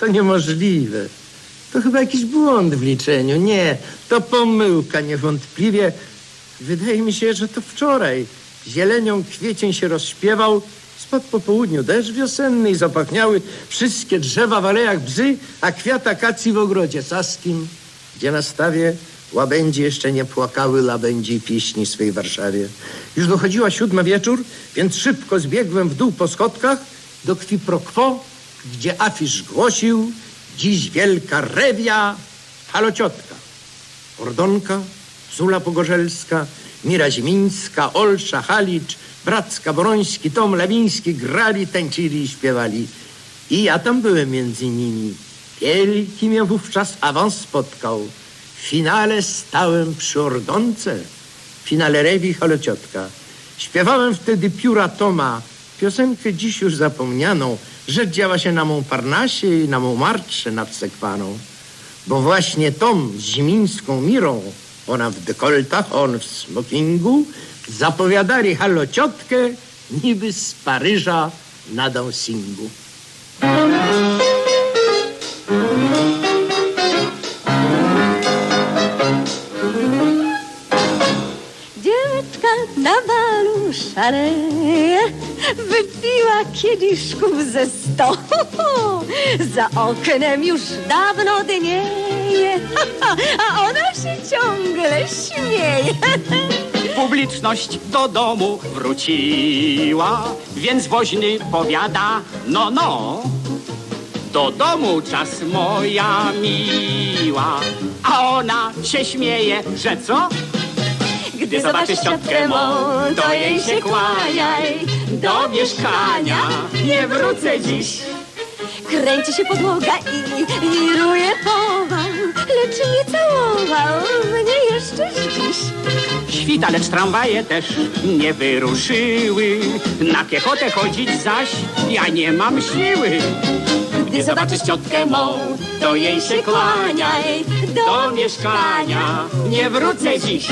To niemożliwe. To chyba jakiś błąd w liczeniu. Nie, to pomyłka niewątpliwie. Wydaje mi się, że to wczoraj. Zielenią kwiecień się rozśpiewał, spadł po południu deszcz wiosenny i zapachniały wszystkie drzewa w alejach bzy, a kwiat akacji w ogrodzie saskim, gdzie na stawie łabędzie jeszcze nie płakały labędziej pieśni swej Warszawie. Już dochodziła siódma wieczór, więc szybko zbiegłem w dół po schodkach do kwi pro quo, gdzie afisz głosił dziś wielka rewia halociotka. Ordonka, Zula Pogorzelska, Mira Zimińska, Olsza, Halicz, Bracka, Boroński, Tom Lawiński grali, tańczyli i śpiewali. I ja tam byłem między nimi. Wielki mnie wówczas awans spotkał. W finale stałem przy Ordonce, w finale rewi Halociotka. Śpiewałem wtedy pióra Toma, piosenkę dziś już zapomnianą, rzecz działa się na Montparnasse i na Montmartre nad Sekwaną. Bo właśnie z Zimińską Mirą, ona w dekoltach, on w smokingu, zapowiadali halociotkę niby z Paryża na dancingu. Dziewczka na balu szaleje, wypiła kieliszków ze sto. Za oknem już dawno dnieje, a ona się ciągle śmieje. Publiczność do domu wróciła, więc woźny powiada, no no. Do domu czas moja miła, a ona się śmieje, że co? Gdy zobaczysz ciotkę mą, to jej się kłaniaj. Do mieszkania nie wrócę dziś. Kręci się podłoga i wiruje powal, lecz nie całował mnie jeszcze dziś. Świta, lecz tramwaje też nie wyruszyły. Na piechotę chodzić zaś ja nie mam siły. Gdy zobaczysz ciotkę mą, to jej się kłaniaj. Do mieszkania nie wrócę dziś.